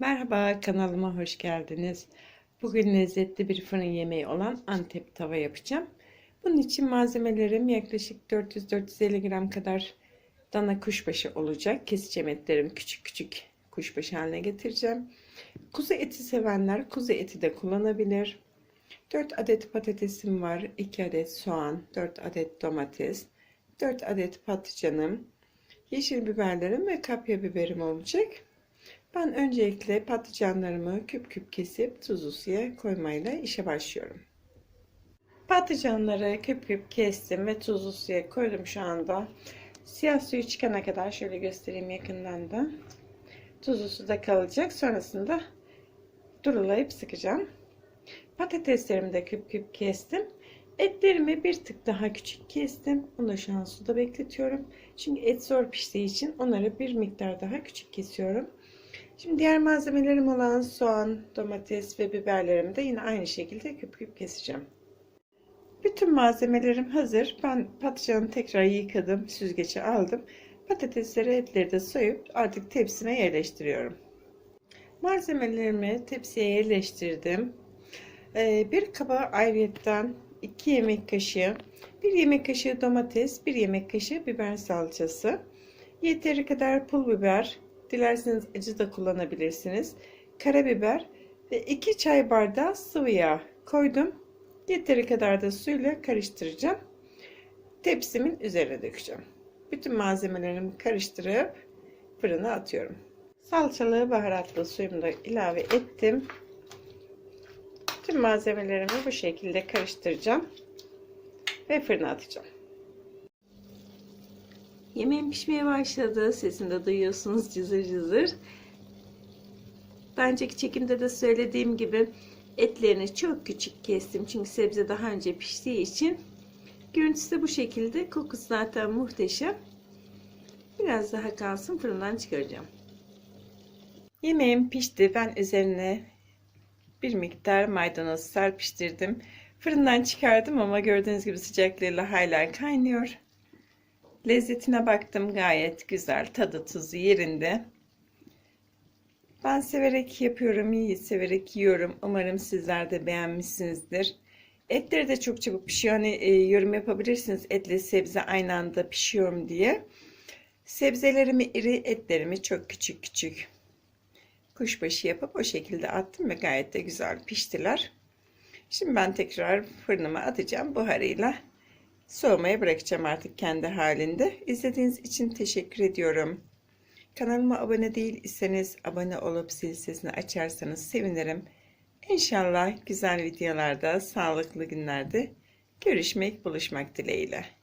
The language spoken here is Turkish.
Merhaba kanalıma hoş geldiniz. Bugün lezzetli bir fırın yemeği olan Antep tava yapacağım. Bunun için malzemelerim yaklaşık 400-450 gram kadar dana kuşbaşı olacak. Keseceğim etlerimi küçük küçük kuşbaşı haline getireceğim. Kuzu eti sevenler kuzu eti de kullanabilir. 4 adet patatesim var. 2 adet soğan, 4 adet domates, 4 adet patlıcanım, yeşil biberlerim ve kapya biberim olacak. Ben öncelikle patlıcanlarımı küp küp kesip tuzlu suya koymayla işe başlıyorum. Patlıcanları küp küp kestim ve tuzlu suya koydum şu anda. Siyah suyu çıkana kadar şöyle göstereyim yakından da. Tuzlu suda kalacak. Sonrasında durulayıp sıkacağım. Patateslerimi de küp küp kestim. Etlerimi bir tık daha küçük kestim. Onu şu an suda bekletiyorum. Çünkü et zor piştiği için onları bir miktar daha küçük kesiyorum. Şimdi diğer malzemelerim olan soğan, domates ve biberlerimi de yine aynı şekilde küp küp keseceğim. Bütün malzemelerim hazır. Ben patlıcanı tekrar yıkadım, süzgece aldım. Patatesleri, etleri de soyup artık tepsime yerleştiriyorum. Malzemelerimi tepsiye yerleştirdim. Ee, bir kaba ayrıyetten 2 yemek kaşığı, 1 yemek kaşığı domates, 1 yemek kaşığı biber salçası, yeteri kadar pul biber, dilerseniz acı da kullanabilirsiniz. Karabiber ve 2 çay bardağı sıvı yağ koydum. Yeteri kadar da suyla karıştıracağım. Tepsimin üzerine dökeceğim. Bütün malzemelerimi karıştırıp fırına atıyorum. Salçalı baharatlı suyumu da ilave ettim. Tüm malzemelerimi bu şekilde karıştıracağım ve fırına atacağım. Yemeğim pişmeye başladı. Sesini de duyuyorsunuz cızır cızır. Daha çekimde de söylediğim gibi etlerini çok küçük kestim. Çünkü sebze daha önce piştiği için. Görüntüsü de bu şekilde. Kokusu zaten muhteşem. Biraz daha kalsın fırından çıkaracağım. Yemeğim pişti. Ben üzerine bir miktar maydanoz serpiştirdim. Fırından çıkardım ama gördüğünüz gibi sıcaklığıyla hala kaynıyor. Lezzetine baktım gayet güzel. Tadı tuzu yerinde. Ben severek yapıyorum, iyi severek yiyorum. Umarım sizler de beğenmişsinizdir. Etleri de çok çabuk pişiyor. Hani e, yorum yapabilirsiniz etle sebze aynı anda pişiyorum diye. Sebzelerimi iri, etlerimi çok küçük küçük kuşbaşı yapıp o şekilde attım ve gayet de güzel piştiler. Şimdi ben tekrar fırınıma atacağım buharıyla. Soğumaya bırakacağım artık kendi halinde. İzlediğiniz için teşekkür ediyorum. Kanalıma abone değilseniz abone olup zil sesini açarsanız sevinirim. İnşallah güzel videolarda, sağlıklı günlerde görüşmek, buluşmak dileğiyle.